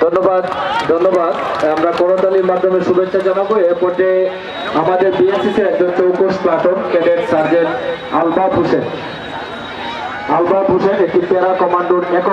ধন্যবাদ ধন্যবাদ। আমরা করতালির মাধ্যমে শুভেচ্ছা জানাব। এরপরে আমাদের বিএসসিসির একজন চৌকশ platoon, cadet sergeant Albab Hossain. Albab Hossain, একটি প্যারা কমান্ডোর একক